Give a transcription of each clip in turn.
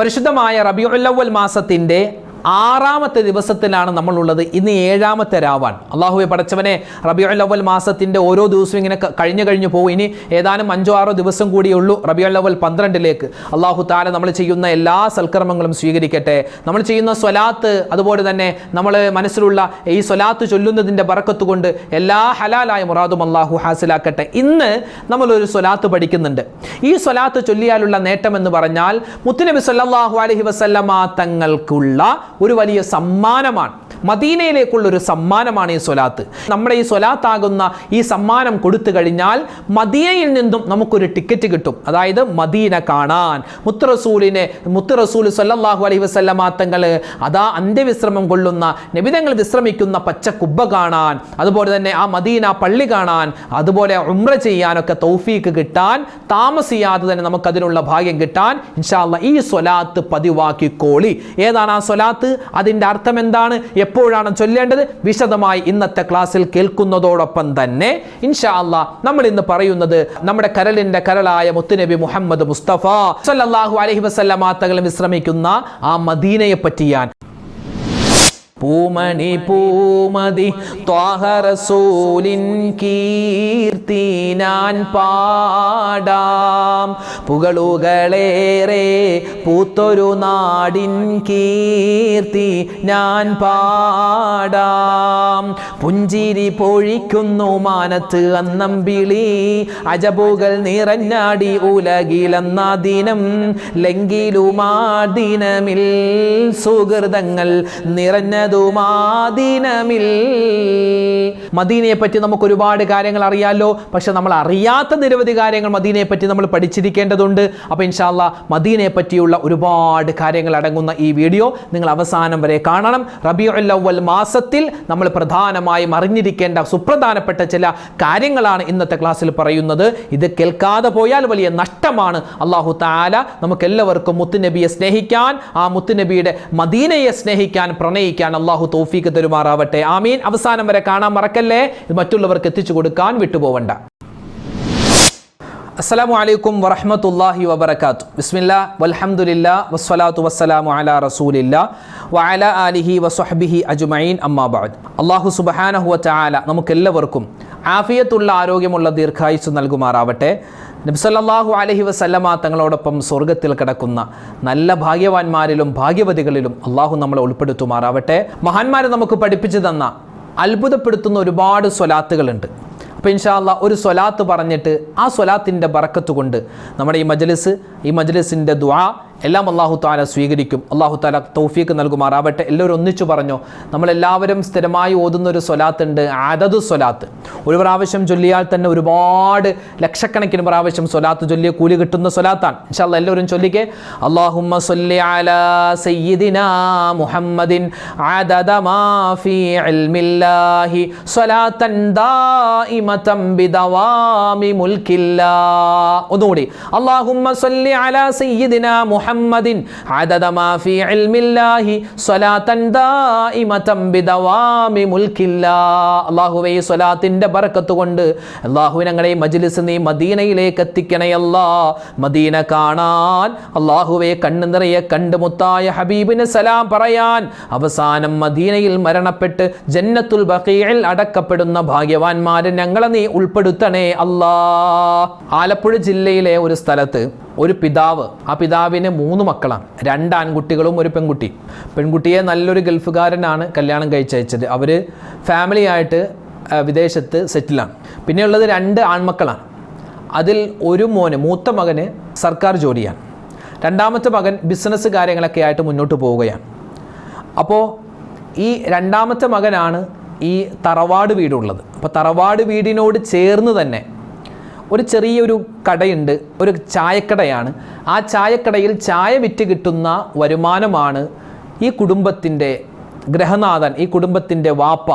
പരിശുദ്ധമായ റബിയുല്ലവൽ മാസത്തിന്റെ ആറാമത്തെ ദിവസത്തിലാണ് നമ്മളുള്ളത്. ഇന്ന് ഏഴാമത്തെ രാവാൻ. അള്ളാഹുബെ പടച്ചവനെ റബിയുൽ അവൽ മാസത്തിന്റെ ഓരോ ദിവസവും ഇങ്ങനെ കഴിഞ്ഞു കഴിഞ്ഞു പോകും. ഇനി ഏതാനും അഞ്ചോ ആറോ ദിവസം കൂടിയുള്ളൂ റബിയുൽ അവൽ പന്ത്രണ്ടിലേക്ക്. അള്ളാഹു താല നമ്മൾ ചെയ്യുന്ന എല്ലാ സൽക്കർമ്മങ്ങളും സ്വീകരിക്കട്ടെ. നമ്മൾ ചെയ്യുന്ന സ്വലാത്ത് അതുപോലെ തന്നെ നമ്മൾ മനസ്സിലുള്ള ഈ സ്വലാത്ത് ചൊല്ലുന്നതിന്റെ പറക്കത്ത് കൊണ്ട് എല്ലാ ഹലാലായ മുറാദും അള്ളാഹു ഹാസിലാക്കട്ടെ. ഇന്ന് നമ്മളൊരു സ്വലാത്ത് പഠിക്കുന്നുണ്ട്. ഈ സ്വലാത്ത് ചൊല്ലിയാലുള്ള നേട്ടം എന്ന് പറഞ്ഞാൽ മുത്തുനബി സല്ലാഹു അലഹി വസല്ലമ തങ്ങൾക്കുള്ള ഒരു വലിയ സമ്മാനമാണ്. മദീനയിലേക്കുള്ള ഒരു സമ്മാനമാണ് ഈ സ്വലാത്ത്. നമ്മുടെ ഈ സ്വലാത്താകുന്ന ഈ സമ്മാനം കൊടുത്തു കഴിഞ്ഞാൽ മദീനയിൽ നിന്നും നമുക്കൊരു ടിക്കറ്റ് കിട്ടും. അതായത് മദീന കാണാൻ. മുത്തറസൂലിനെ മുത്തറസൂൽ സല്ലല്ലാഹു അലൈഹി വസല്ലമ തങ്ങൾ അതാ അന്ത്യവിശ്രമം കൊള്ളുന്ന നബിതങ്ങൾ വിശ്രമിക്കുന്ന പച്ച കുബ്ബ കാണാൻ അതുപോലെ തന്നെ ആ മദീന പള്ളി കാണാൻ അതുപോലെ ഉമ്ര ചെയ്യാനൊക്കെ തൗഫീക്ക് കിട്ടാൻ താമസിയാതെ തന്നെ നമുക്കതിനുള്ള ഭാഗ്യം കിട്ടാൻ ഇൻഷാല്ല ഈ സ്വലാത്ത് പതിവാക്കിക്കോളി. ഏതാണ് ആ സ്വലാത്ത്? അതിന്റെ അർത്ഥം എന്താണ്? എപ്പോഴാണ് ചൊല്ലേണ്ടത്? വിശദമായി ഇന്നത്തെ ക്ലാസ്സിൽ കേൾക്കുന്നതോടൊപ്പം തന്നെ ഇൻഷാ അള്ളാ നമ്മൾ ഇന്ന് പറയുന്നത് നമ്മുടെ കരലിന്റെ കരളായ മുത്തുനബി മുഹമ്മദ് മുസ്തഫ സല്ലാഹു അലഹി വസല്ലമ തങ്ങൾ വിശ്രമിക്കുന്ന ആ മദീനയെ പറ്റിയാൻ പൂമണി പൂമതി ത്വാഹറസൂലിൻ കീർത്തി ഞാൻ പാടാം. പുകളുകളേറെ പൂത്തൊരു നാടിൻ കീർത്തി ഞാൻ പാടാം. പുഞ്ചിരി പൊഴിക്കുന്നു മാനത്ത് അന്നമ്പിളി അജബുകൾ നിറഞ്ഞാടി ഉലകിലെന്ന ദിനം ലങ്കിലുമാ ദിനമിൽ സുഹൃതങ്ങൾ നിറഞ്ഞതുമാ ദിനമിൽ മദീനയെ പറ്റി നമുക്ക് ഒരുപാട് കാര്യങ്ങൾ അറിയാലോ. പക്ഷെ നമ്മൾ അറിയാത്ത നിരവധി കാര്യങ്ങൾ മദീനയെ പറ്റി നമ്മൾ പഠിച്ചിരിക്കേണ്ടതുണ്ട്. അപ്പോൾ ഇൻഷാല്ല മദീനയെ പറ്റിയുള്ള ഒരുപാട് കാര്യങ്ങൾ അടങ്ങുന്ന ഈ വീഡിയോ നിങ്ങൾ അവസാനം വരെ കാണണം. റബിയുല്ലവൽ മാസത്തിൽ നമ്മൾ പ്രധാനമായും അറിഞ്ഞിരിക്കേണ്ട സുപ്രധാനപ്പെട്ട ചില കാര്യങ്ങളാണ് ഇന്നത്തെ ക്ലാസ്സിൽ പറയുന്നത്. ഇത് കേൾക്കാതെ പോയാൽ വലിയ നഷ്ടമാണ്. അള്ളാഹു താല നമുക്ക് എല്ലാവർക്കും മുത്തുനബിയെ സ്നേഹിക്കാൻ ആ മുത്തുനബിയുടെ മദീനയെ സ്നേഹിക്കാൻ പ്രണയിക്കാൻ അള്ളാഹു തോഫീക്ക് തരുമാറാവട്ടെ. ആമീൻ. അവസാനം വരെ കാണാൻ മറക്കല്ലേ? മറ്റുള്ളവർക്ക് എത്തിച്ചു കൊടുക്കാൻ വിട്ടുപോവണ്ട. അസ്സലാമു അലൈക്കും വറഹമത്തല്ലാഹി വബർക്കാത്തു ബിസ്മില്ല വലഹമുല്ല വസ്സലാത്തു വസ്സലാമു അല റസൂലില്ല വഅല ആലിഹി വസ്വഹ്ബിഹി അജുമൈൻ അമ്മാബാദ് അള്ളാഹു അല്ലാഹു സുബ്ഹാനഹു വതആല നമുക്കെല്ലാവർക്കും ആഫിയത്തുള്ള ആരോഗ്യമുള്ള ദീർഘായുസ് നൽകുമാറാവട്ടെ. നബ്സല്ലാഹു അലഹി വസല്ലമ തങ്ങളോടൊപ്പം സ്വർഗത്തിൽ കിടക്കുന്ന നല്ല ഭാഗ്യവാന്മാരിലും ഭാഗ്യവതികളിലും അള്ളാഹു നമ്മളെ ഉൾപ്പെടുത്തുമാറാവട്ടെ. മഹാന്മാർ നമുക്ക് പഠിപ്പിച്ചു തന്ന അത്ഭുതപ്പെടുത്തുന്ന ഒരുപാട് സ്വലാത്തുകളുണ്ട്. അപ്പോൾ ഇൻഷാല്ല ഒരു സ്വലാത്ത് പറഞ്ഞിട്ട് ആ സ്വലാത്തിന്റെ ബറക്കത്ത് കൊണ്ട് നമ്മുടെ ഈ മജലിസ് ഈ മജലിസിന്റെ ദ്വാ എല്ലാം അള്ളാഹു താല സ്വീകരിക്കും. അള്ളാഹു താല തൗഫീക്ക് നൽകുമാറാവട്ടെ. എല്ലാവരും ഒന്നിച്ചു പറഞ്ഞു നമ്മളെല്ലാവരും സ്ഥിരമായി ഓതുന്ന ഒരു സ്വലാത്ത് ഉണ്ട് അതത് സ്വലാത്ത്. ഒരു പ്രാവശ്യം ചൊല്ലിയാൽ തന്നെ ഒരുപാട് ലക്ഷക്കണക്കിന് പ്രാവശ്യം സ്വലാത്ത് ചൊല്ലിയ കൂലി കിട്ടുന്ന സ്വലാത്താണ്. ഇൻഷാല്ല എല്ലാവരും ചൊല്ലിക്കേ. അള്ളാഹുമ്മ മുഹമ്മദിൻ ഒന്നുകൂടി അള്ളാഹുമ്മ മുഹമ്മദിൻ. ആദദമാഫി ഇൽമില്ലാഹി സ്വലാത്തൻ ദായിമതം ബിദവാമി മുൽക്കില്ലാ. അല്ലാഹുവേ സ്വലാത്തിന്റെ ബർക്കത്ത് കൊണ്ട് അല്ലാഹുവേ ഞങ്ങളെ മജ്ലിസ് മദീനയിലേക്ക് എത്തിക്കണേ അല്ലാ മദീന കാണാൻ അല്ലാഹുവേ കണ്ണു നിറയെ കണ്ടുമുത്തായ സലാം പറയാൻ അവസാനം മദീനയിൽ മരണപ്പെട്ട് ജന്നത്തുൽ ബഖീയിൽ അടക്കപ്പെടുന്ന ഭാഗ്യവാന്മാരെ ഞങ്ങളെ നീ ഉൾപ്പെടുത്തണേ അല്ലാ. ആലപ്പുഴ ജില്ലയിലെ ഒരു സ്ഥലത്ത് ഒരു പിതാവ്. ആ പിതാവിന് മൂന്ന് മക്കളാണ്. രണ്ട് ആൺകുട്ടികളും ഒരു പെൺകുട്ടി. പെൺകുട്ടിയെ നല്ലൊരു ഗൾഫുകാരനാണ് കല്യാണം കഴിച്ചയച്ചത്. അവർ ഫാമിലിയായിട്ട് വിദേശത്ത് സെറ്റിലാണ് പിന്നെയുള്ളത് രണ്ട് ആൺമക്കളാണ്. അതിൽ ഒരു മോന് മൂത്ത മകന് സർക്കാർ ജോലിയാണ്. രണ്ടാമത്തെ മകൻ ബിസിനസ് കാര്യങ്ങളൊക്കെ ആയിട്ട് മുന്നോട്ട് പോവുകയാണ്. അപ്പോൾ ഈ രണ്ടാമത്തെ മകനാണ് ഈ തറവാട് വീടുള്ളത്. അപ്പോൾ തറവാട് വീടിനോട് ചേർന്ന് തന്നെ ഒരു ചെറിയൊരു കടയുണ്ട് ഒരു ചായക്കടയാണ്. ആ ചായക്കടയിൽ ചായ വിറ്റ് കിട്ടുന്ന വരുമാനമാണ് ഈ കുടുംബത്തിന്റെ ഗ്രഹനാഥൻ ഈ കുടുംബത്തിന്റെ വാപ്പ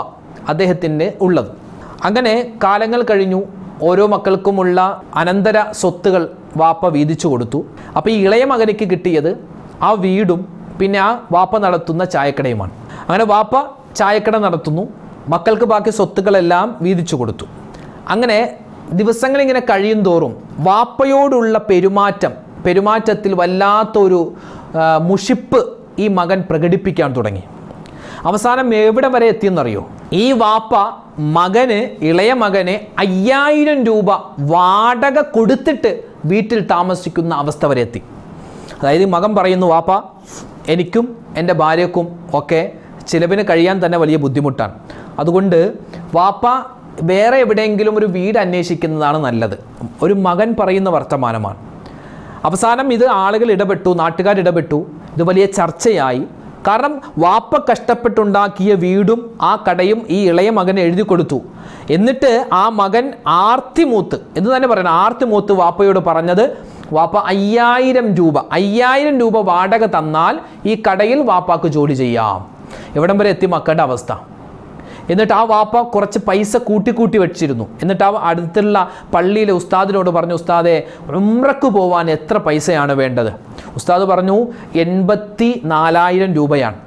അദ്ദേഹത്തിന് ഉള്ളത്. അങ്ങനെ കാലങ്ങൾ കഴിഞ്ഞു ഓരോ മക്കൾക്കുമുള്ള അനന്തര സ്വത്തുകൾ വാപ്പ വീതിച്ചു കൊടുത്തു. അപ്പോൾ ഈ ഇളയ മകനിക്ക് കിട്ടിയത് ആ വീടും പിന്നെ ആ വാപ്പ നടത്തുന്ന ചായക്കടയുമാണ്. അങ്ങനെ വാപ്പ ചായക്കട നടത്തുന്നു മക്കൾക്ക് ബാക്കി സ്വത്തുക്കളെല്ലാം വീതിച്ചു കൊടുത്തു. അങ്ങനെ ദിവസങ്ങളിങ്ങനെ കഴിയും തോറും വാപ്പയോടുള്ള പെരുമാറ്റം പെരുമാറ്റത്തിൽ വല്ലാത്തൊരു മുഷിപ്പ് ഈ മകൻ പ്രകടിപ്പിക്കാൻ തുടങ്ങി. അവസാനം എവിടെ വരെ എത്തിയെന്നറിയോ? ഈ വാപ്പ മകന് ഇളയ മകന് അയ്യായിരം രൂപ വാടക കൊടുത്തിട്ട് വീട്ടിൽ താമസിക്കുന്ന അവസ്ഥ വരെ എത്തി. അതായത് മകൻ പറയുന്നു വാപ്പ എനിക്കും എന്റെ ഭാര്യക്കും ഒക്കെ ചിലവിന് കഴിയാൻ തന്നെ വലിയ ബുദ്ധിമുട്ടാണ്. അതുകൊണ്ട് വാപ്പ വേറെ എവിടെയെങ്കിലും ഒരു വീട് അന്വേഷിക്കുന്നതാണ് നല്ലത്. ഒരു മകൻ പറയുന്ന വർത്തമാനമാണ്. അവസാനം ഇത് ആളുകൾ ഇടപെട്ടു നാട്ടുകാർ ഇടപെട്ടു. ഇത് വലിയ ചർച്ചയായി. കാരണം വാപ്പ കഷ്ടപ്പെട്ടുണ്ടാക്കിയ വീടും ആ കടയും ഈ ഇളയ മകൻ എഴുതി കൊടുത്തു. എന്നിട്ട് ആ മകൻ ആർത്തിമൂത്ത് എന്ന് തന്നെ പറയണം. ആർത്തിമൂത്ത് വാപ്പയോട് പറഞ്ഞത് വാപ്പ അയ്യായിരം രൂപ അയ്യായിരം രൂപ വാടക തന്നാൽ ഈ കടയിൽ വാപ്പാക്ക് ജോലി ചെയ്യാം. എവിടം വരെ എത്തി മക്കളുടെ അവസ്ഥ? എന്നിട്ട് ആ വാപ്പ കുറച്ച് പൈസ കൂട്ടി കൂട്ടി വെച്ചിരുന്നു. എന്നിട്ട് ആ അടുത്തുള്ള പള്ളിയിലെ ഉസ്താദിനോട് പറഞ്ഞു ഉസ്താദെ ഉമ്രക്ക് പോവാൻ എത്ര പൈസയാണ് വേണ്ടത്? ഉസ്താദ് പറഞ്ഞു എൺപത്തി നാലായിരം രൂപയാണ്.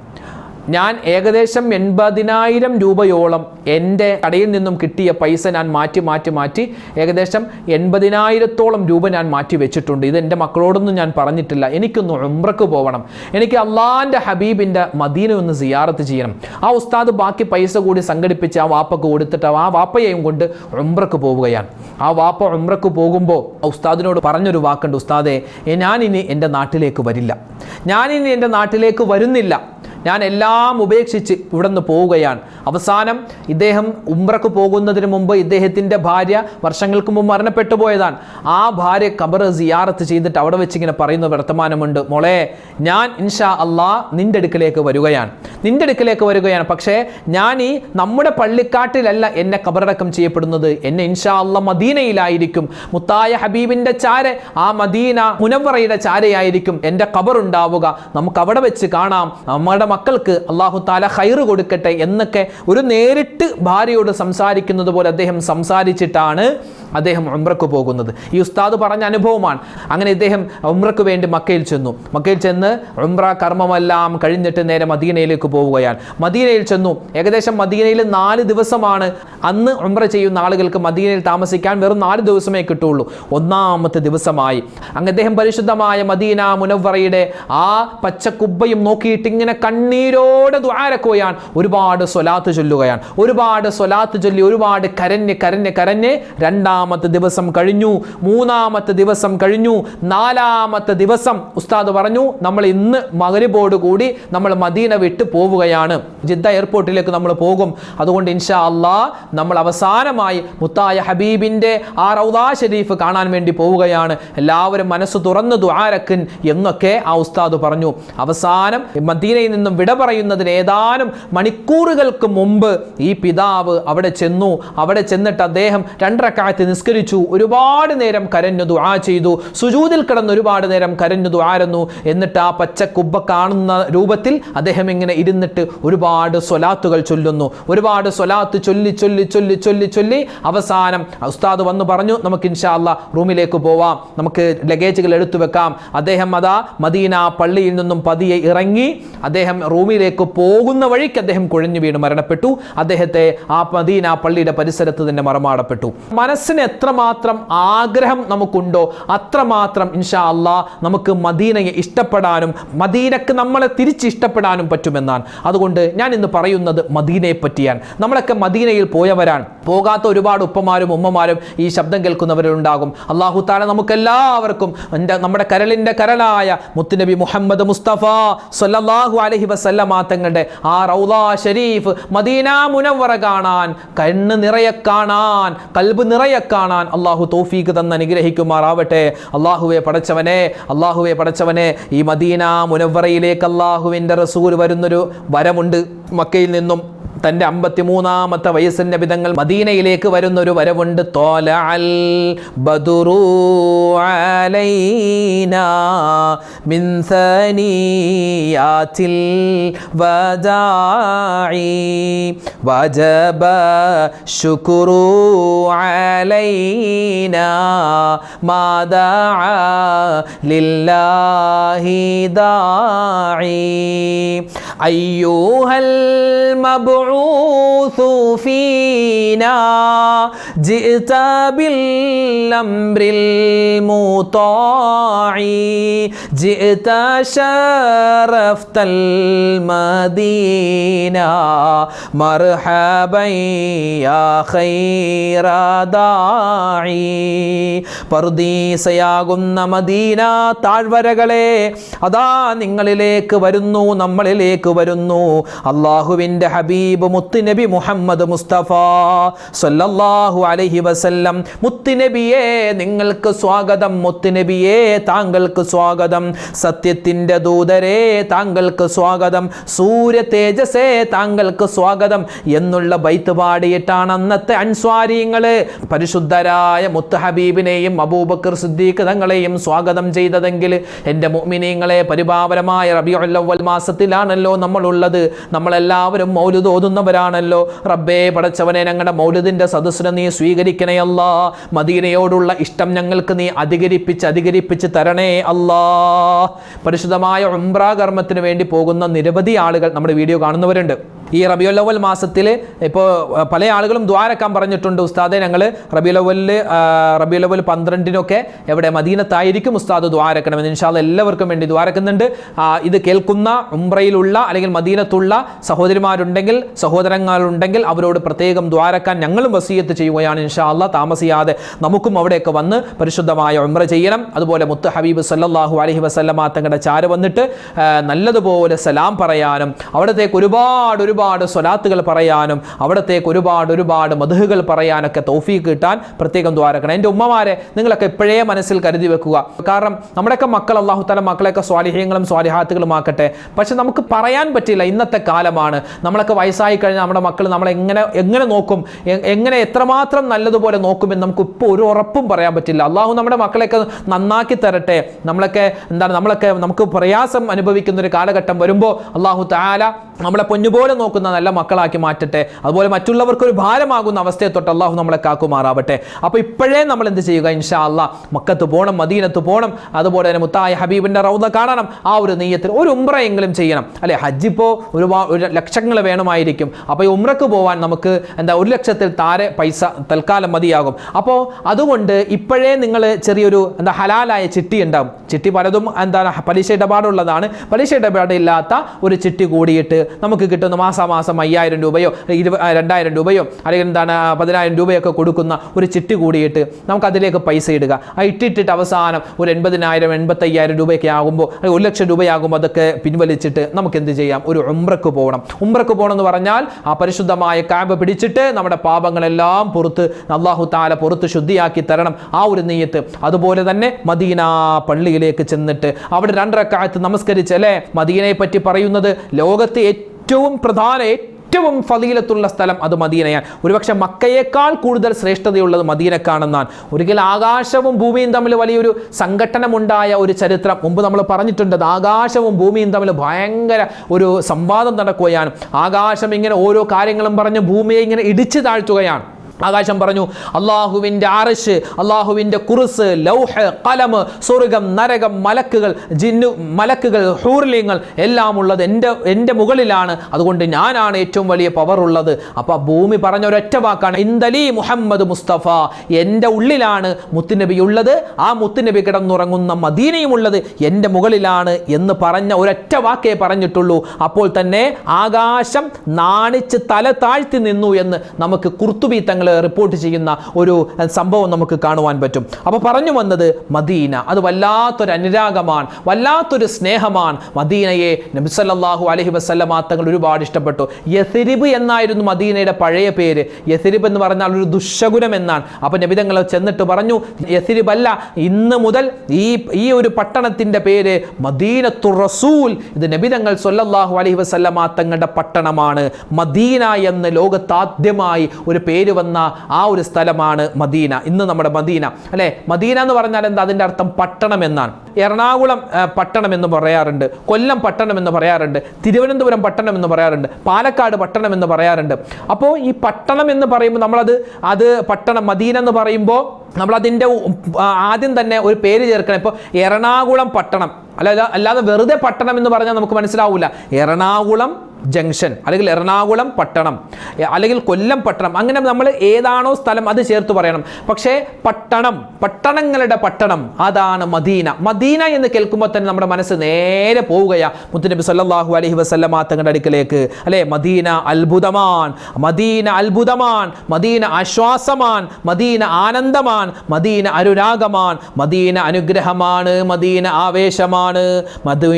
ഞാൻ ഏകദേശം എൺപതിനായിരം രൂപയോളം എന്റെ കടയിൽ നിന്നും കിട്ടിയ പൈസ ഞാൻ മാറ്റി മാറ്റി മാറ്റി ഏകദേശം എൺപതിനായിരത്തോളം രൂപ ഞാൻ മാറ്റി വെച്ചിട്ടുണ്ട്. ഇത് എന്റെ മക്കളോടൊന്നും ഞാൻ പറഞ്ഞിട്ടില്ല. എനിക്കൊന്ന് ഉംറക്ക് പോകണം എനിക്ക് അള്ളാന്റെ ഹബീബിന്റെ മദീന ഒന്ന് സിയാറത്ത് ചെയ്യണം. ആ ഉസ്താദ് ബാക്കി പൈസ കൂടി സംഘടിപ്പിച്ച് ആ വാപ്പക്ക് കൊടുത്തിട്ട് ആ വാപ്പയെയും കൊണ്ട് ഉംറക്ക് പോവുകയാണ്. ആ വാപ്പ ഉംറക്ക് പോകുമ്പോൾ ഉസ്താദിനോട് പറഞ്ഞൊരു വാക്കുണ്ട് ഉസ്താദെ "എ- ഞാനിനി എന്റെ നാട്ടിലേക്ക് വരില്ല. ഞാനിനി എന്റെ നാട്ടിലേക്ക് വരുന്നില്ല. ഞാൻ എല്ലാം ഉപേക്ഷിച്ച് ഇവിടെ നിന്ന് പോവുകയാണ്. അവസാനം ഇദ്ദേഹം ഉംറക്ക് പോകുന്നതിന് മുമ്പ് ഇദ്ദേഹത്തിന്റെ ഭാര്യ വർഷങ്ങൾക്ക് മുമ്പ് മരണപ്പെട്ടു പോയതാണ്. ആ ഭാര്യ ഖബർ സിയാറത്ത് ചെയ്തിട്ട് അവിടെ വെച്ച് ഇങ്ങനെ പറയുന്ന വർത്തമാനമുണ്ട്. മോളെ ഞാൻ ഇൻഷാ അള്ളാ നിന്റെ അടുക്കലേക്ക് വരികയാണ്. നിന്റെ അടുക്കലേക്ക് വരികയാണ്. പക്ഷേ ഞാൻ ഈ നമ്മുടെ പള്ളിക്കാട്ടിലല്ല എന്നെ ഖബറടക്കം ചെയ്യപ്പെടുന്നത്. എന്നെ ഇൻഷാ അല്ല മദീനയിലായിരിക്കും. മുത്തായ ഹബീബിന്റെ ചാര ആ മദീന മുനവറയുടെ ചാരയായിരിക്കും എന്റെ ഖബർ ഉണ്ടാവുക നമുക്ക് അവിടെ വെച്ച് കാണാം. നമ്മുടെ മക്കൾക്ക് അള്ളാഹു താല ഹൈറ് കൊടുക്കട്ടെ എന്നൊക്കെ ഒരു നേരിട്ട് ഭാര്യയോട് സംസാരിക്കുന്നത് പോലെ അദ്ദേഹം സംസാരിച്ചിട്ടാണ് അദ്ദേഹം ഉമ്രക്ക് പോകുന്നത്. ഈ ഉസ്താദ് പറഞ്ഞ അനുഭവമാണ്. അങ്ങനെ ഇദ്ദേഹം ഉമ്രക്ക് വേണ്ടി മക്കയിൽ ചെന്നു. മക്കയിൽ ചെന്ന് ഉംറ കർമ്മമെല്ലാം കഴിഞ്ഞിട്ട് നേരെ മദീനയിലേക്ക് പോവുകയാണ്. മദീനയിൽ ചെന്നു. ഏകദേശം മദീനയിൽ നാല് ദിവസമാണ് അന്ന് ഉംറ ചെയ്യുന്ന ആളുകൾക്ക് മദീനയിൽ താമസിക്കാൻ വെറും നാല് ദിവസമേ കിട്ടുള്ളൂ. ഒന്നാമത്തെ ദിവസമായി. അങ്ങ് അദ്ദേഹം പരിശുദ്ധമായ മദീന മുനവറയുടെ ആ പച്ചക്കുബ്ബയും നോക്കിയിട്ട് ഇങ്ങനെ കണ്ണീരോടെ ദ്വാരക്കുകയാണ്. ഒരുപാട് സ്വലാത്ത് ചൊല്ലുകയാണ്. ഒരുപാട് സ്വലാത്ത് ചൊല്ലി ഒരുപാട് കരഞ്ഞ് കരഞ്ഞ് കരഞ്ഞ് രണ്ടാമത്തെ ദിവസം കഴിഞ്ഞു. മൂന്നാമത്തെ ദിവസം കഴിഞ്ഞു. നാലാമത്തെ ദിവസം ഉസ്താദ് പറഞ്ഞു നമ്മൾ ഇന്ന് മകരിബോട് കൂടി നമ്മൾ മദീന വിട്ട് പോവുകയാണ്. ജിദ്ദ എയർപോർട്ടിലേക്ക് നമ്മൾ പോകും. അതുകൊണ്ട് ഇൻഷാ അള്ളാ നമ്മൾ അവസാനമായി മുത്തായ ഹബീബിന്റെ ആ റൗദാ ഷെരീഫ് കാണാൻ വേണ്ടി പോവുകയാണ്. എല്ലാവരും മനസ്സ് തുറന്ന് ദ്വാരക്കൻ എന്നൊക്കെ ആ ഉസ്താദ് പറഞ്ഞു. അവസാനം മദീനയിൽ നിന്നും വിട പറയുന്നതിന് ഏതാനും മണിക്കൂറുകൾക്ക് മുമ്പ് ഈ പിതാവ് അവിടെ ചെന്നു. അവിടെ ചെന്നിട്ട് അദ്ദേഹം രണ്ടരക്കാലത്ത് നിസ്കരിച്ചു. ഒരുപാട് നേരം കരഞ്ഞു ദുആ ചെയ്തു. സുജൂതിൽ കിടന്ന് ഒരുപാട് നേരം കരഞ്ഞു ദുആരുന്നു എന്നിട്ട് ആ പച്ച കുബ്ബ കാണുന്ന രൂപത്തിൽ അദ്ദേഹം ഇങ്ങനെ ഇരുന്നിട്ട് ഒരുപാട് സ്വലാത്തുകൾ ചൊല്ലുന്നു. ഒരുപാട് സ്വലാത്ത് ചൊല്ലി ചൊല്ലി ചൊല്ലി ചൊല്ലി ചൊല്ലി അവസാനം ഉസ്താദ് വന്നു പറഞ്ഞു നമുക്ക് ഇൻഷാല്ല റൂമിലേക്ക് പോവാം. നമുക്ക് ലഗേജുകൾ എടുത്തു വെക്കാം. അദ്ദേഹം അതാ മദീന പള്ളിയിൽ നിന്നും പതിയെ ഇറങ്ങി. അദ്ദേഹം റൂമിലേക്ക് പോകുന്ന വഴിക്ക് അദ്ദേഹം കുഴഞ്ഞു വീണ് മരണപ്പെട്ടു. അദ്ദേഹത്തെ ആ മദീന പള്ളിയുടെ പരിസരത്ത് തന്നെ മറമാടപ്പെട്ടു. മനസ്സിന് എത്രമാത്രം ആഗ്രഹം നമുക്കുണ്ടോ അത്രമാത്രം ഇൻഷാ അള്ളാ നമുക്ക് മദീനയെ ഇഷ്ടപ്പെടാനും മദീനക്ക് നമ്മളെ തിരിച്ച് ഇഷ്ടപ്പെടാനും പറ്റുമെന്നാണ്. അതുകൊണ്ട് ഞാൻ ഇന്ന് പറയുന്നത് മദീനയെ പറ്റിയാണ്. നമ്മളൊക്കെ മദീനയിൽ പോയവരാണ്. പോകാത്ത ഒരുപാട് ഉപ്പമാരും ഉമ്മമാരും ഈ ശബ്ദം കേൾക്കുന്നവരുണ്ടാകും അള്ളാഹു താല നമുക്കെല്ലാവർക്കും എന്റെ നമ്മുടെ കരളിന്റെ കരളായ മുത്തുനബി മുഹമ്മദ് മുസ്തഫ സല്ലല്ലാഹു അലൈഹി വസല്ലമ തങ്ങളുടെ ആ റൗദാ ഷരീഫ് മദീന മുനവറ കാണാൻ കണ്ണ് നിറയെ കാണാൻ കൽബ് നിറയെ കാണാൻ അള്ളാഹു തോഫീക്ക് തന്ന് അനുഗ്രഹിക്കുമാറാവട്ടെ. അള്ളാഹുവെ പടച്ചവനെ അള്ളാഹുവെ പടച്ചവനെ ഈ മദീന മുനവറയിലേക്ക് അള്ളാഹുവിന്റെ റസൂൽ വരുന്നൊരു വരമുണ്ട് മക്കയിൽ നിന്നും. തന്റെ അമ്പത്തിമൂന്നാമത്തെ വയസ്സിന്റെ വിധങ്ങൾ മദീനയിലേക്ക് വരുന്ന ഒരു വരവുണ്ട്. തോല അൽ ബദുറു അലൈന മിൻസനിയാത്തിൽ വജായി വജബ ശുക്രു അലൈന മാതാ ലില്ലാഹി ദായി المبعوث المبعوث فينا جئت بالأمر المطاع جئت شرفت المدينة مرحبا يا خير داعي പർദീസയാകുന്ന മദീന താഴ്വരകളെ അതാ നിങ്ങളിലേക്ക് വരുന്നു നമ്മളിലേക്ക് വരുന്നു അള്ളാഹുവിന്റെ ഹബീബ് മുത്തുനബി മുഹമ്മദ് മുസ്തഫ സല്ലല്ലാഹു അലൈഹി വസല്ലം. മുത്തുനബിയെ നിങ്ങൾക്ക് സ്വാഗതം. മുത്തുനബിയെ താങ്കൾക്ക് സ്വാഗതം. സത്യത്തിന്റെ ദൂതരെ താങ്കൾക്ക് സ്വാഗതം. സൂര്യ തേജസേ താങ്കൾക്ക് സ്വാഗതം എന്നുള്ള ബൈത്ത് പാടിയിട്ടാണ് അന്നത്തെ അൻസ്വാരിങ്ങൾ പരിശുദ്ധരായ മുത്ത് ഹബീബിനെയും അബൂബക്കർ സിദ്ദീഖ് തങ്ങളെയും സ്വാഗതം ചെയ്തതെങ്കിൽ എന്റെ മുഅ്മിനീങ്ങളെ പരിപാവനമായ റബിയുള്ള മാസത്തിലാണല്ലോ നമ്മളുള്ളത്. നമ്മളെല്ലാവരും മൗലുദ് ഓതുന്നവരാണല്ലോ. റബ്ബേ പടച്ചവനെ ഞങ്ങളുടെ മൗലുദിന്റെ സദസ്സിനെ നീ സ്വീകരിക്കണേ അല്ലാ. മദീനയോടുള്ള ഇഷ്ടം ഞങ്ങൾക്ക് നീ അധികരിപ്പിച്ച് അധികരിപ്പിച്ച് തരണേ അല്ലാ. പരിശുദ്ധമായ ഉംറ വേണ്ടി പോകുന്ന നിരവധി ആളുകൾ നമ്മുടെ വീഡിയോ കാണുന്നവരുണ്ട്. ഈ റബിയുല്ലവൽ മാസത്തിൽ ഇപ്പോൾ പല ആളുകളും ദ്വാരക്കാൻ പറഞ്ഞിട്ടുണ്ട് ഉസ്താദെ ഞങ്ങൾ റബിയുലവലിൽ റബിയുലവൽ പന്ത്രണ്ടിനൊക്കെ എവിടെ മദീനത്തായിരിക്കും ഉസ്താദ് ദ്വാരക്കണമെന്ന്. ഇൻഷാൽ എല്ലാവർക്കും വേണ്ടി ദ്വാരക്കുന്നുണ്ട്. ഇത് കേൾക്കുന്ന ഉംറയിലുള്ള അല്ലെങ്കിൽ മദീനത്തുള്ള സഹോദരിമാരുണ്ടെങ്കിൽ സഹോദരങ്ങളുണ്ടെങ്കിൽ അവരോട് പ്രത്യേകം ദ്വാരക്കാൻ ഞങ്ങളും വസീയത്ത് ചെയ്യുകയാണ് ഇൻഷാല്ല താമസിയാതെ നമുക്കും അവിടെയൊക്കെ വന്ന് പരിശുദ്ധമായ ഉംറ ചെയ്യണം. അതുപോലെ മുത്ത് ഹബീബ് സല്ലാഹു അലഹി വസല്ലമ തങ്ങളുടെ ചാര വന്നിട്ട് നല്ലതുപോലെ സലാം പറയാനും അവിടത്തേക്ക് ഒരുപാട് ഒരുപാട് സ്വലാത്തുകൾ പറയാനും അവിടത്തേക്ക് ഒരുപാട് ഒരുപാട് മധുഹുകൾ പറയാനൊക്കെ തൗഫീക്ക് കിട്ടാൻ പ്രത്യേകം ദ്വാരക്കണം എന്റെ ഉമ്മമാരെ നിങ്ങളൊക്കെ ഇപ്പോഴേ മനസ്സിൽ കരുതി വെക്കുക. കാരണം നമ്മുടെയൊക്കെ മക്കൾ അള്ളാഹു തല മക്കളെയൊക്കെ സ്വാലിഹ്യങ്ങളും സ്വാലിഹാത്തുകളും ആക്കട്ടെ. പക്ഷെ നമുക്ക് പറയാൻ പറ്റില്ല ഇന്നത്തെ കാലമാണ്. നമ്മളൊക്കെ വയസ്സായി കഴിഞ്ഞാൽ നമ്മുടെ മക്കൾ നമ്മളെ എങ്ങനെ എങ്ങനെ നോക്കും? എങ്ങനെ എത്രമാത്രം നല്ലതുപോലെ നോക്കുമെന്ന് നമുക്ക് ഇപ്പോൾ ഒരു ഉറപ്പും പറയാൻ പറ്റില്ല. അള്ളാഹു നമ്മുടെ മക്കളെയൊക്കെ നന്നാക്കി തരട്ടെ. നമ്മളൊക്കെ എന്താണ് നമ്മളൊക്കെ നമുക്ക് പ്രയാസം അനുഭവിക്കുന്ന ഒരു കാലഘട്ടം വരുമ്പോൾ അള്ളാഹു താല നമ്മളെ പൊന്നുപോലെ നോക്കുന്ന നല്ല മക്കളാക്കി മാറ്റട്ടെ. അതുപോലെ മറ്റുള്ളവർക്ക് ഒരു ഭാരമാകുന്ന അവസ്ഥയെ തൊട്ട് അള്ളാഹു നമ്മളെ കാക്കുമാറാവട്ടെ. അപ്പോൾ ഇപ്പോഴേ നമ്മൾ എന്ത് ചെയ്യുക? ഇൻഷാ അള്ളാ മക്കത്ത് പോകണം മദീനത്ത് പോകണം അതുപോലെ തന്നെ മുത്തായ ഹബീബിന്റെ റൗദ കാണണം. ആ ഒരു നെയ്യത്തിൽ ഒരു ഉംറയെങ്കിലും ചെയ്യണം. അല്ലെ ഹജ്ജ് ഇപ്പോൾ ഒരു ലക്ഷങ്ങൾ വേണമായിരിക്കും. അപ്പോൾ ഈ ഉംറക്ക് പോകാൻ നമുക്ക് എന്താ ഒരു ലക്ഷത്തിൽ താരെ പൈസ തൽക്കാലം മതിയാകും. അപ്പോൾ അതുകൊണ്ട് ഇപ്പോഴേ നിങ്ങൾ ചെറിയൊരു എന്താ ഹലാലായ ചിട്ടി ഉണ്ടാവും. ചിട്ടി പലതും എന്താണ് പലിശ ഇടപാടുള്ളതാണ്. പലിശ ഇടപാടില്ലാത്ത ഒരു ചിട്ടി കൂടിയിട്ട് നമുക്ക് കിട്ടുന്ന മാസാമാസം അയ്യായിരം രൂപയോ ഇരുപ രണ്ടായിരം രൂപയോ അല്ലെങ്കിൽ എന്താണ് പതിനായിരം രൂപയൊക്കെ കൊടുക്കുന്ന ഒരു ചിട്ടി കൂടിയിട്ട് നമുക്ക് അതിലേക്ക് പൈസ ഇടുക. ആ ഇട്ടിട്ടിട്ട് അവസാനം ഒരു എൺപതിനായിരം എൺപത്തയ്യായിരം രൂപയൊക്കെ ആകുമ്പോൾ അല്ലെങ്കിൽ ഒരു ലക്ഷം രൂപയാകുമ്പോൾ അതൊക്കെ പിൻവലിച്ചിട്ട് നമുക്ക് എന്ത് ചെയ്യാം? ഒരു ഉംറക്ക് പോകണം. ഉംറക്ക് പോകണം എന്ന് പറഞ്ഞാൽ ആ പരിശുദ്ധമായ കാമ്പ് പിടിച്ചിട്ട് നമ്മുടെ പാപങ്ങളെല്ലാം പുറത്ത് അള്ളാഹു താല പുറത്ത് ശുദ്ധിയാക്കി തരണം. ആ ഒരു നെയ്യത്ത് അതുപോലെ തന്നെ മദീന പള്ളിയിലേക്ക് ചെന്നിട്ട് അവിടെ രണ്ടരക്കാലത്ത് നമസ്കരിച്ച് അല്ലേ? മദീനയെ പറ്റി പറയുന്നത് ലോകത്തെ ഏറ്റവും പ്രധാന ഏറ്റവും ഫലീലത്തുള്ള സ്ഥലം അത് മദീനയാണ്. ഒരുപക്ഷെ മക്കയേക്കാൾ കൂടുതൽ ശ്രേഷ്ഠതയുള്ളത് മദീനക്കാണെന്നാണ്. ഒരിക്കൽ ആകാശവും ഭൂമിയും തമ്മിൽ വലിയൊരു സംഘട്ടനമുണ്ടായ ഒരു ചരിത്രം. മുമ്പ് നമ്മൾ പറഞ്ഞിട്ടുണ്ട് ആകാശവും ഭൂമിയും തമ്മിൽ ഭയങ്കര ഒരു സംവാദം നടക്കുകയാണ്. ആകാശം ഇങ്ങനെ ഓരോ കാര്യങ്ങളും പറഞ്ഞ് ഭൂമിയെ ഇങ്ങനെ ഇടിച്ചു താഴ്ത്തുകയാണ്. ആകാശം പറഞ്ഞു അള്ളാഹുവിന്റെ അറശ് അള്ളാഹുവിന്റെ കുറുസ് ലൗഹ് കലമ് സ്വർഗം നരകം മലക്കുകൾ ജിന്നു മലക്കുകൾ ഹൂർലിങ്ങൾ എല്ലാം ഉള്ളത് എന്റെ എന്റെ മുകളിലാണ്. അതുകൊണ്ട് ഞാനാണ് ഏറ്റവും വലിയ പവർ ഉള്ളത്. അപ്പോൾ ഭൂമി പറഞ്ഞ ഒരൊറ്റ വാക്കാണ് ഇന്ദലി മുഹമ്മദ് മുസ്തഫ. എന്റെ ഉള്ളിലാണ് മുത്തുനബി ഉള്ളത്. ആ മുത്തുനബി കിടന്നുറങ്ങുന്ന മദീനയും ഉള്ളത് എന്റെ മുകളിലാണ് എന്ന് പറഞ്ഞ ഒരൊറ്റ വാക്കേ പറഞ്ഞിട്ടുള്ളൂ. അപ്പോൾ തന്നെ ആകാശം നാണിച്ച് തല താഴ്ത്തി നിന്നു എന്ന് നമുക്ക് കുർത്തുബി തങ്ങൾ റിപ്പോർട്ട് ചെയ്യുന്ന ഒരു സംഭവം നമുക്ക് കാണുവാൻ പറ്റും. അപ്പോൾ പറഞ്ഞു വന്നത് മദീന. അത് വല്ലാത്തൊരു അനുരാഗമാണ് വല്ലാത്തൊരു സ്നേഹമാണ്. മദീനയെ നബിസല്ലാഹു അലഹി വസ്ലമാ തങ്ങൾ ഒരുപാട് ഇഷ്ടപ്പെട്ടു. യസിരിബ് എന്നായിരുന്നു മദീനയുടെ പഴയ പേര്. യസിരിബ് എന്ന് പറഞ്ഞാൽ ഒരു ദുശകുനം എന്നാണ്. അപ്പോൾ നബിതങ്ങൾ ചെന്നിട്ട് പറഞ്ഞു യസിരിബ് അല്ല ഇന്ന് മുതൽ ഈ ഈ ഒരു പട്ടണത്തിന്റെ പേര് മദീനത്തു റസൂൽ. ഇത് നബിതങ്ങൾ സൊല്ലാഹു അലഹി വസല്ലമ തങ്ങളുടെ പട്ടണമാണ്. മദീന എന്ന് ലോകത്താദ്യമായി ഒരു പേര് വന്ന ആ ഒരു സ്ഥലമാണ് മദീന. ഇന്ന് നമ്മുടെ മദീന. അല്ലെ? മദീന എന്ന് പറഞ്ഞാൽ എന്താ? അതിന്റെ അർത്ഥം പട്ടണം എന്നാണ്. എറണാകുളം പട്ടണം എന്ന് പറയാറുണ്ട്. കൊല്ലം പട്ടണം എന്ന് പറയാറുണ്ട്. തിരുവനന്തപുരം പട്ടണം എന്ന് പറയാറുണ്ട്. പാലക്കാട് പട്ടണം എന്ന് പറയാറുണ്ട്. അപ്പോൾ ഈ പട്ടണം എന്ന് പറയുമ്പോൾ നമ്മളത് അത് പട്ടണം മദീന എന്ന് പറയുമ്പോൾ നമ്മളതിന്റെ ആദ്യം തന്നെ ഒരു പേര് ചേർക്കണം. ഇപ്പോൾ എറണാകുളം പട്ടണം. അല്ലാതെ അല്ലാതെ വെറുതെ പട്ടണം എന്ന് പറഞ്ഞാൽ നമുക്ക് മനസ്സിലാവില്ല എറണാകുളം ജംഗ്ഷൻ അല്ലെങ്കിൽ എറണാകുളം പട്ടണം അല്ലെങ്കിൽ കൊല്ലം പട്ടണം. അങ്ങനെ നമ്മൾ ഏതാണോ സ്ഥലം അത് ചേർത്ത് പറയണം. പക്ഷേ പട്ടണം പട്ടണങ്ങളുടെ പട്ടണം അതാണ് മദീന. മദീന എന്ന് കേൾക്കുമ്പോൾ തന്നെ നമ്മുടെ മനസ്സ് നേരെ പോവുകയാ. മുത്തുനബി സല്ലാഹു അലഹി വസല്ലമ തങ്ങളുടെ അടുക്കലേക്ക് അല്ലേ? മദീന അത്ഭുതമാൻ മദീന അത്ഭുതമാൻ മദീന ആശ്വാസമാൻ മദീന ആനന്ദമാൻ. മദീന അനുരാഗമാണ്. മദീന അനുഗ്രഹമാണ്. മദീന ആവേശമാണ്.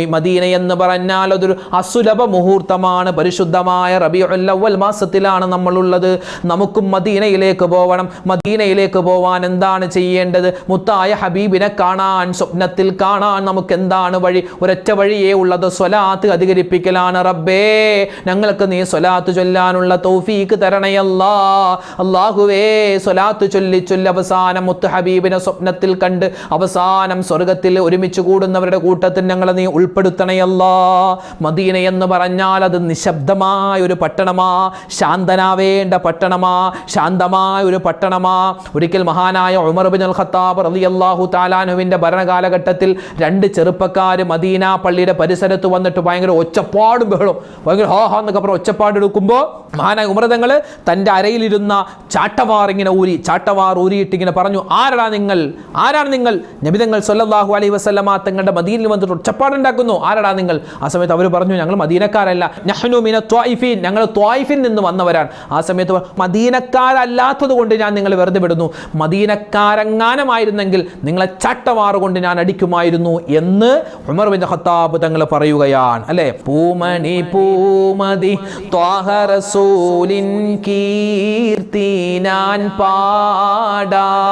മദീന എന്ന് പറഞ്ഞാൽ അതൊരു അസുലഭ മുഹൂർത്തമാണ്. പരിശുദ്ധമായ റബിയുൽ അവ്വൽ മാസത്തിലാണ് നമ്മളുള്ളത്. നമുക്കും മദീനയിലേക്ക് പോകണം മദീനയിലേക്ക് പോവാൻ എന്താണ് ചെയ്യേണ്ടത്? മുത്തായ ഹബീബിനെ കാണാൻ സ്വപ്നത്തിൽ കാണാൻ നമുക്ക് എന്താണ് വഴി? ഒരൊറ്റ വഴിയേ ഉള്ളത് സ്വലാത്ത് അധികരിപ്പിക്കലാണ്. റബ്ബേ ഞങ്ങൾക്ക് നീ സ്വലാത്ത് ചൊല്ലാനുള്ള തൗഫീക്ക് തരണയല്ലാ. അള്ളാഹുവേ സ്വലാത്ത് ചൊല്ലി ചൊല്ലി മുത്ത് ഹബീബിനെ സ്വപ്നത്തിൽ കണ്ട് അവസാനം സ്വർഗത്തിൽ ഒരുമിച്ച് കൂടുന്നവരുടെ കൂട്ടത്തിൽ ഞങ്ങളെ നീ ഉൾപ്പെടുത്തണയല്ലാ മദീന എന്ന് പറഞ്ഞാൽ അത് നിശബ്ദമായ ഒരു പട്ടണമാ. ശാന്തനാവേണ്ട പട്ടണമാ. ശാന്തമായ ഒരു പട്ടണമാ. ഒരിക്കൽ മഹാനായ ഉമർ ബിൻ അൽ ഖത്താബ് റളിയല്ലാഹു താലാനുവിന്റെ ഭരണകാലഘട്ടത്തിൽ രണ്ട് ചെറുപ്പക്കാർ മദീന പള്ളിയുടെ പരിസരത്ത് വന്നിട്ട് ഭയങ്കര ഒച്ചപ്പാടും ബഹളം. ഭയങ്കര ഹാ ഹാ എന്നൊക്കെ പറഞ്ഞ് ഒച്ചപ്പാട് എടുക്കുമ്പോൾ മഹാനായ ഉമർ തങ്ങൾ തന്റെ അരയിലിരുന്ന ചാട്ടവാർ ഇങ്ങനെ ഊരി ചാട്ടവാർ ഊരിയിട്ട് ഇങ്ങനെ പറഞ്ഞു ആരാടാ നിങ്ങൾ? ആരാണ് നിങ്ങൾ? നബിതങ്ങൾ സൊല്ലാഹു അലൈഹി വസല്ലമ തങ്ങളുടെ മദീനിൽ വന്നിട്ട് ഒച്ചപ്പാടുണ്ടാക്കുന്നു ആരാടാ നിങ്ങൾ? ആ സമയത്ത് അവർ പറഞ്ഞു ഞങ്ങൾ മദീനക്കാരല്ല. നഹ്നു മിന ത്വായിഫീൻ ഞങ്ങൾ ത്വായിഫിൽ നിന്ന് വന്നവരാണ്. ആ സമയത്ത് മദീനക്കാരല്ലാത്തത് കൊണ്ട് ഞാൻ നിങ്ങളെ വെറുതെ വിടുന്നു. മദീനക്കാരങ്ങാനമായിരുന്നെങ്കിൽ നിങ്ങളെ ചട്ടമാറുകൊണ്ട് ഞാൻ അടിക്കുമായിരുന്നു എന്ന് ഉമർ ബിൻ ഖത്താബ് തങ്ങൾ പറയുകയാണ്. അല്ലെ? പൂമണി പൂമതി ത്വാഹ റസൂലിൻ കീർത്തി ഞാൻ പാടാം.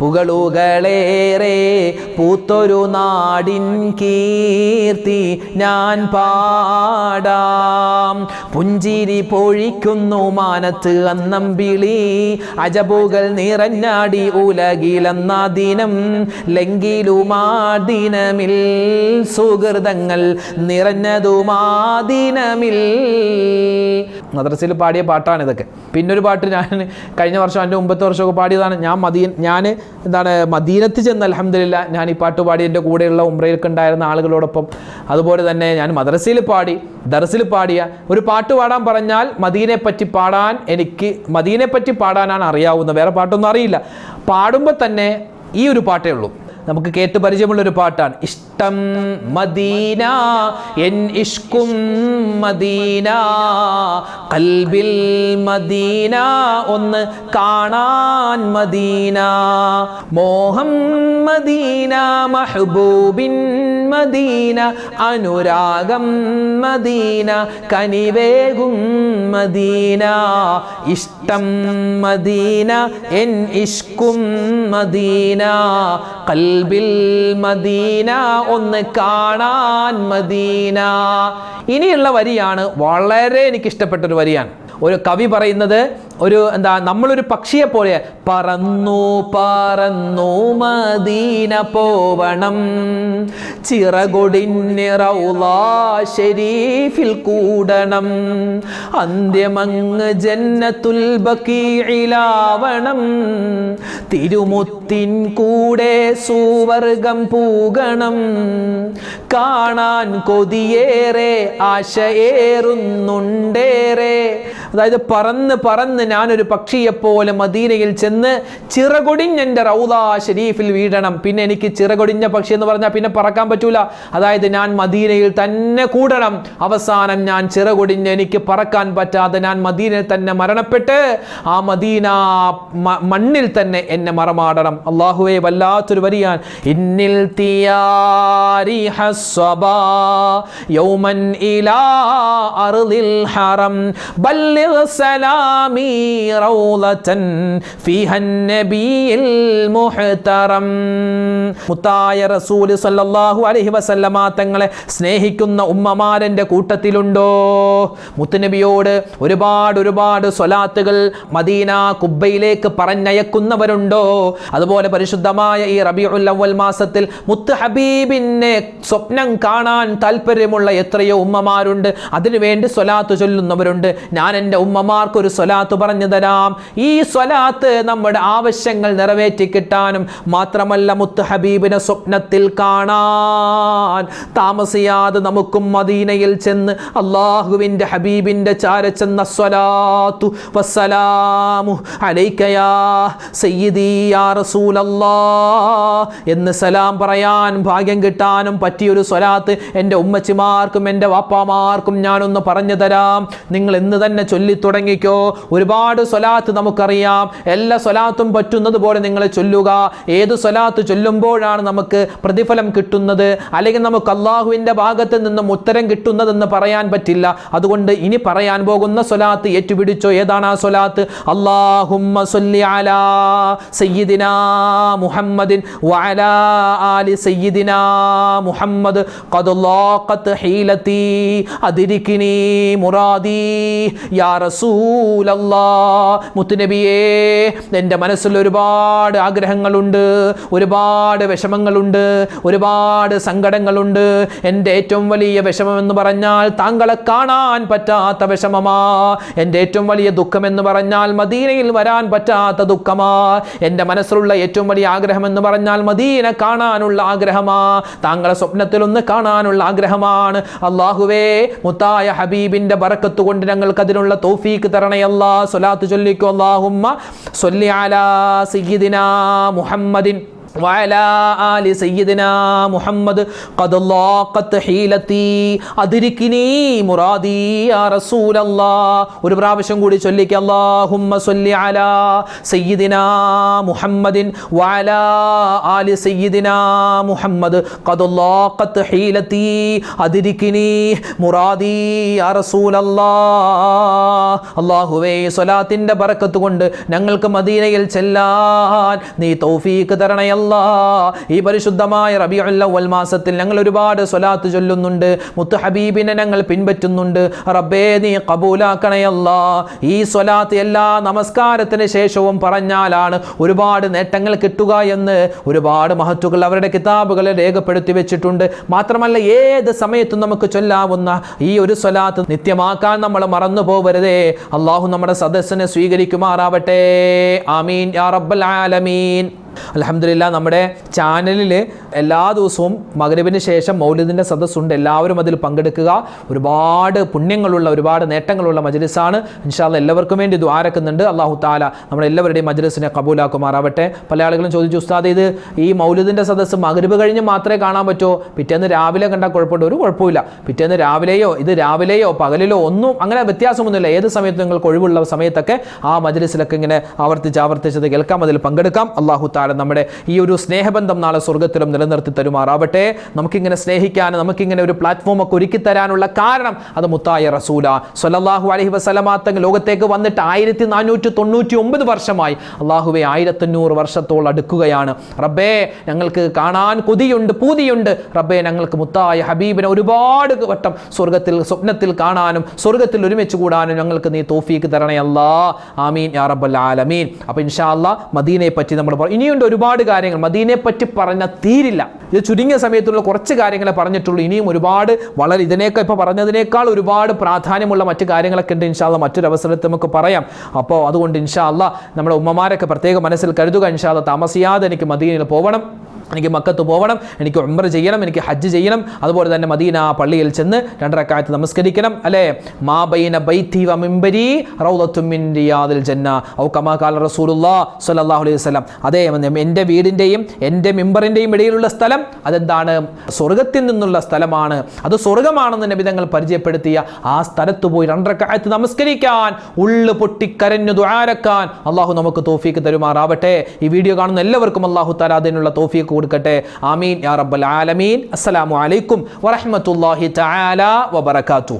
പുകളുകളേറെ പൂത്തൊരു നാടിൻ കീർത്തി ഞാൻ പാടാം. പുഞ്ചിരി പൊഴിക്കുന്നു മാനത്ത് അന്നമ്പിളി അജബുകൾ നിറഞ്ഞാടി ഉലകിലെന്ന ദിനം. ലെങ്കിലുമാ ദിനമിൽ സുഹൃതങ്ങൾ നിറഞ്ഞതുമാ ദിനമിൽ. മദ്രസയിൽ പാടിയ പാട്ടാണ് ഇതൊക്കെ. പിന്നൊരു പാട്ട് ഞാൻ കഴിഞ്ഞ വർഷം എന്റെ മുമ്പത്തെ വർഷമൊക്കെ പാടിയതാണ്. ഞാൻ മദീൻ ഞാൻ എന്താണ് മദീനത്ത് ചെന്ന് അലഹമില്ല ഞാൻ ഈ പാട്ട് പാടി എന്റെ കൂടെയുള്ള ഉമ്രയിലൊക്കെ ഉണ്ടായിരുന്ന ആളുകളോടൊപ്പം. അതുപോലെ തന്നെ ഞാൻ മദ്രസയിൽ പാടി ദർസിൽ പാടിയ ഒരു പാട്ട് പാടാൻ പറഞ്ഞാൽ മദീനെ പറ്റി പാടാൻ എനിക്ക് മദീനെ പറ്റി പാടാനാണ് അറിയാവുന്നത്. വേറെ പാട്ടൊന്നും അറിയില്ല. പാടുമ്പോൾ തന്നെ ഈ ഒരു പാട്ടേ ഉള്ളൂ. നമുക്ക് കേട്ട് പരിചയമുള്ള ഒരു പാട്ടാണ്. ഇഷ്ടം മദീന എൻ ഇഷ്കും മദീന കൽബിൽ മദീന ഒന്ന് കാണാൻ മദീന മോഹം മദീന മഹബൂബിൻ മദീന അനുരാഗം മദീന കനിവേകും മദീന ഇഷ്ടം മദീന എൻ ഇഷ്കും മദീന കൽബിൽ മദീന ഒന്ന് കാണാൻ മദീന. ഇനിയുള്ള വരിയാണ് വളരെ എനിക്ക് ഇഷ്ടപ്പെട്ട ഒരു വരിയാണ്. ഒരു കവി പറയുന്നത് ഒരു എന്താ നമ്മളൊരു പക്ഷിയെ പോലെ പറന്നു പറന്നു മദീന പോവണം. ചിറകൊടി ഷെരീഫിൽ കൂടണം. അന്ത്യമങ്ങ് ജന്നത്തുൽ ബക്കീലാവണം തിരുമുത്തിൻ കൂടെ സൂവർഗം പൂകണം. കാണാൻ കൊതിയേറെ ആശയേറുന്നുണ്ടേറെ. അതായത് പറന്ന് പറന്ന് ഞാനൊരു പക്ഷിയെപ്പോലെ മദീനയിൽ ചെന്ന് ചിറകൊടിഞ്ഞെന്റെ റൗദ ഷരീഫിൽ വീഴണം. പിന്നെ എനിക്ക് ചിറകൊടിഞ്ഞ പക്ഷി എന്ന് പറഞ്ഞാൽ പിന്നെ പറക്കാൻ പറ്റൂല. അതായത് ഞാൻ മദീനയിൽ തന്നെ കൂടണം. അവസാനം ഞാൻ ചിറകൊടിഞ്ഞ് എനിക്ക് പറക്കാൻ പറ്റാതെ ഞാൻ മദീനയിൽ തന്നെ മരണപ്പെട്ട് ആ മദീന മണ്ണിൽ തന്നെ എന്നെ മറമാടണം. അള്ളാഹുവെ വല്ലാത്തൊരു വരിയാൻ ഇന്നിൽ യൗമൻ ഇലാ ഹറം. സലാമി റൗളതൻ ഫീഹൻ നബിയിൽ മുഹ്തറം. മുത്തായ റസൂൽ സല്ലല്ലാഹു അലൈഹി വസല്ലമ തങ്ങളെ സ്നേഹിക്കുന്ന ഉമ്മമാരന്റെ കൂട്ടത്തിലുണ്ടോ? മുത്തുനബിയോട് ഒരുപാട് ഒരുപാട് സ്വലാത്തുകൾ മദീന കുബ്ബയിലേക്ക് പറഞ്ഞയക്കുന്നവരുണ്ടോ? അതുപോലെ പരിശുദ്ധമായ ഈ റബിഉൽ അവൽ മാസത്തിൽ മുത്ത് ഹബീബിനെ സ്വപ്നം കാണാൻ താല്പര്യമുള്ള എത്രയോ ഉമ്മമാരുണ്ട്. അതിനുവേണ്ടി സ്വലാത്ത് ചൊല്ലുന്നവരുണ്ട്. ഞാൻ എന്റെ ഉമ്മമാർക്കൊരു സ്വലാത്ത് പറഞ്ഞു തരാം. ഈ സ്വലാത്ത് നമ്മുടെ ആവശ്യങ്ങൾ നിറവേറ്റി കിട്ടാനും മാത്രമല്ല മുത്ത് ഹബീബിനെ സ്വപ്നത്തിൽ കാണാൻ. താമസിയാതെ നമുക്കും മദീനയിൽ ചെന്ന് അള്ളാഹുവിന്റെ ഹബീബിന്റെ ചാര ചെന്ന സ്വലാത്തു വസ്സലാമു അലൈക്കയാ സയ്യിദി യാ എന്ന് സലാം പറയാൻ ഭാഗ്യം കിട്ടാനും പറ്റിയൊരു സ്വലാത്ത് എന്റെ ഉമ്മച്ചിമാർക്കും എന്റെ വാപ്പാമാർക്കും ഞാനൊന്ന് പറഞ്ഞു തരാം. നിങ്ങൾ ഇന്ന് തന്നെ ചൊല്ലി തുടങ്ങിക്കോ ഒരുപാട് സ്വലാത്ത് നമുക്കറിയാം. എല്ലാ സ്വലാത്തും പറ്റുന്നത് പോലെ നിങ്ങൾ ചൊല്ലുക. ഏത് സ്വലാത്ത് ചൊല്ലുമ്പോഴാണ് നമുക്ക് പ്രതിഫലം കിട്ടുന്നത്? അല്ലെങ്കിൽ നമുക്ക് അള്ളാഹുവിന്റെ ഭാഗത്ത് നിന്നും ഉത്തരം കിട്ടുന്നതെന്ന് പറയാൻ പറ്റില്ല. അതുകൊണ്ട് ഇനി പറയാൻ പോകുന്ന സ്വലാത്ത് ഏറ്റുപിടിച്ചോ? ഏതാണ് ആ സ്വലാത്ത്? സല്ലി അലാ മുഹമ്മദിൻ ആലി മുഹമ്മദ്. ഖദ് ഹീലതി മുറാദി. മുത്തുനബിയേ എന്റെ മനസ്സിൽ ഒരുപാട് ആഗ്രഹങ്ങളുണ്ട് ഒരുപാട് വിഷമങ്ങളുണ്ട് ഒരുപാട് സങ്കടങ്ങളുണ്ട്. എന്റെ ഏറ്റവും വലിയ വിഷമം എന്ന് പറഞ്ഞാൽ താങ്കളെ കാണാൻ പറ്റാത്ത വിഷമമാ. എന്റെ ഏറ്റവും വലിയ ദുഃഖമെന്ന് പറഞ്ഞാൽ മദീനയിൽ വരാൻ പറ്റാത്ത ദുഃഖമാ. എന്റെ മനസ്സിലുള്ള ഏറ്റവും വലിയ ആഗ്രഹം എന്ന് പറഞ്ഞാൽ മദീന കാണാനുള്ള ആഗ്രഹമാ. താങ്കളെ സ്വപ്നത്തിൽ ഒന്ന് കാണാനുള്ള ആഗ്രഹമാണ്. അള്ളാഹുവേ മുത്തായ ഹബീബിന്റെ ബറക്കത്ത് കൊണ്ട് ഞങ്ങൾക്ക് അതിനുള്ള തൗഫീക്ക് തരണേ അല്ലാ സ്വലാത്ത് ചൊല്ലിക്കോ അല്ലാഹുമ്മ സ്വല്ലി അലാ സയ്യിദിനാ മുഹമ്മദിൻ. മുഹമ്മദ് ഒരു പ്രാവശ്യം കൂടി ചൊല്ലിക്ക അള്ളാഹുമ്മ സൊല്ലി അല സയ്യിദിന മുഹമ്മദിൻ വല ആലി സയ്യിദിന മുഹമ്മദ് കതുല്ലാഖത്ത് ഹീലത്തി അതിരിക്കിനി മുറാദി അറസൂലല്ലാ അള്ളാഹുവേ സൊലാത്തിന്റെ ബറക്കത്ത് കൊണ്ട് ഞങ്ങൾക്ക് മദീനയിൽ ചെല്ലാൻ നീ തോഫീക്ക് തരണയല്ല. ഈ പരിശുദ്ധമായ റബിഉൽ അവൽ മാസത്തിൽ ഞങ്ങൾ ഒരുപാട് സ്വലാത്ത് ചൊല്ലുന്നുണ്ട്. മുത്ത് ഹബീബിനെ ഞങ്ങൾ പിൻപറ്റുന്നുണ്ട്. റബ്ബേ നീ കബൂലാക്കണയല്ല ഈ സ്വലാത്ത് എല്ലാ നമസ്കാരത്തിന് ശേഷവും പറഞ്ഞാലാണ് ഒരുപാട് നേട്ടങ്ങൾ കിട്ടുക എന്ന് ഒരുപാട് മഹത്തുക്കൾ അവരുടെ കിതാബുകളെ രേഖപ്പെടുത്തി വെച്ചിട്ടുണ്ട്. മാത്രമല്ല ഏത് സമയത്തും നമുക്ക് ചൊല്ലാവുന്ന ഈ ഒരു സ്വലാത്ത് നിത്യമാക്കാൻ നമ്മൾ മറന്നു പോവരുതേ. അള്ളാഹു നമ്മുടെ സദസ്സിനെ സ്വീകരിക്കുമാറാവട്ടെ. ആമീൻ. യാ റബ്ബൽ ആലമീൻ. അലഹമില്ല നമ്മുടെ ചാനലിൽ എല്ലാ ദിവസവും മകരവിന് ശേഷം മൗലിദിന്റെ സദസ്സുണ്ട്. എല്ലാവരും അതിൽ പങ്കെടുക്കുക. ഒരുപാട് പുണ്യങ്ങളുള്ള ഒരുപാട് നേട്ടങ്ങളുള്ള മജ്ലിസാണ്. ഇൻഷാല്ല എല്ലാവർക്കും വേണ്ടി ദ്വാരക്കുന്നുണ്ട് അള്ളാഹു താല നമ്മളെല്ലാവരുടെയും മജ്ലിസിനെ കബൂലാക്കുമാറാവട്ടെ. പല ആളുകളും ചോദിച്ചു ഉസ്താദ് ഇത് ഈ മൗലിദിന്റെ സദസ്സ് മകരവ് കഴിഞ്ഞ് മാത്രമേ കാണാൻ പറ്റുമോ പിറ്റേന്ന് രാവിലെ കണ്ടാൽ കുഴപ്പമുണ്ട്? ഒരു കുഴപ്പമില്ല പിറ്റേന്ന് രാവിലെയോ ഇത് രാവിലെയോ പകലിലോ ഒന്നും അങ്ങനെ വ്യത്യാസമൊന്നുമില്ല. ഏത് സമയത്തും നിങ്ങൾക്ക് ഒഴിവുള്ള സമയത്തൊക്കെ ആ മജ്ലിസിലൊക്കെ ഇങ്ങനെ ആവർത്തിച്ച് ആവർത്തിച്ചത് കേൾക്കാം അതിൽ പങ്കെടുക്കാം. അള്ളാഹു താല നമ്മുടെ ഈ ഒരു സ്നേഹബന്ധം നാളെ സ്വർഗത്തിലും നിലനിർത്തി തരുമാറാവട്ടെ. നമുക്കിങ്ങനെ സ്നേഹിക്കാൻ നമുക്കിങ്ങനെ ഒരു പ്ലാറ്റ്ഫോം ഒക്കെ ഒരുക്കി തരാനുള്ള കാരണം അത് മുത്തായ റസൂല. സല്ലല്ലാഹു അലഹി വസല്ലമാത്തങ്ങ് ലോകത്തേക്ക് വന്നിട്ട് ആയിരത്തി നാനൂറ്റി തൊണ്ണൂറ്റി ഒമ്പത് വർഷമായി അള്ളാഹുവെ ആയിരത്തഞ്ഞൂറ് വർഷത്തോളം അടുക്കുകയാണ്. റബ്ബേ ഞങ്ങൾക്ക് കാണാൻ കൊതിയുണ്ട് പൂതിയുണ്ട്. റബ്ബേ ഞങ്ങൾക്ക് മുത്തായ ഹബീബിനെ ഒരുപാട് വട്ടം സ്വർഗത്തിൽ സ്വപ്നത്തിൽ കാണാനും സ്വർഗത്തിൽ ഒരുമിച്ച് കൂടാനും ഞങ്ങൾക്ക് നീ തോഫീക്ക് തരണേ അല്ലാ ആമീൻ യാ റബ്ബൽ ആലമീൻ. അപ്പോൾ ഇൻഷാ അല്ലാ മദീനയെ പറ്റി നമ്മൾ പറ- ഇനിയുണ്ട് ഒരുപാട് കാര്യങ്ങൾ. മദീനയെ പറ്റി പറഞ്ഞ തീരില്ല. ഇത് ചുരുങ്ങിയ സമയത്തുള്ള കുറച്ച് കാര്യങ്ങളെ പറഞ്ഞിട്ടുള്ളൂ. ഇനിയും ഒരുപാട് വളരെ ഇതിനേക്കാൾ ഇപ്പോൾ പറഞ്ഞതിനേക്കാൾ ഒരുപാട് പ്രാധാന്യമുള്ള മറ്റു കാര്യങ്ങളൊക്കെ ഉണ്ട്. ഇൻഷാല്ല മറ്റൊരു അവസരത്തിൽ നമുക്ക് പറയാം. അപ്പോൾ അതുകൊണ്ട് ഇൻഷാല്ല നമ്മുടെ ഉമ്മമാരൊക്കെ പ്രത്യേകം മനസ്സിൽ കരുതുക. ഇൻഷാല്ല താമസിയാതെ എനിക്ക് മദീനയിൽ പോകണം എനിക്ക് മക്കത്ത് പോകണം എനിക്ക് ഉംറ ചെയ്യണം എനിക്ക് ഹജ്ജ് ചെയ്യണം. അതുപോലെ തന്നെ മദീന പള്ളിയിൽ ചെന്ന് രണ്ടരക്കാലത്ത് നമസ്കരിക്കണം അല്ലേ? മാ ബൈന ബൈത്തി വ മിംബരി റൗദത്തും മിൻ റിയാദിൽ ജന്ന. ഔ കമാ ഖാല റസൂലുള്ളാ സ്വല്ലല്ലാഹു അലൈഹി വസല്ലം. അതേ എന്റെ വീടിന്റെയും എന്റെ മിമ്പറിന്റെയും ഇടയിലുള്ള സ്ഥലം അതെന്താണ്? സ്വർഗത്തിൽ നിന്നുള്ള സ്ഥലമാണ്. അത് സ്വർഗമാണെന്ന് നബി തങ്ങൾ പരിചയപ്പെടുത്തിയ ആ സ്ഥലത്ത് പോയി രണ്ടരക്കാലത്ത് നമസ്കരിക്കാൻ ഉള്ളു പൊട്ടിക്കരഞ്ഞു ദ്വാരക്കാൻ. അള്ളാഹു നമുക്ക് തോഫീക്ക് തരുമാറാവട്ടെ. ഈ വീഡിയോ കാണുന്ന എല്ലാവർക്കും അള്ളാഹു താല അതിനുള്ള തോഫീക്ക് കൊടുക്കട്ടെ. ആമീൻ. യാ റബ്ബൽ ആലമീൻ. അസ്സലാമു അലൈക്കും വറഹ്മത്തുള്ളാഹി തആല വബറകാതുഹു.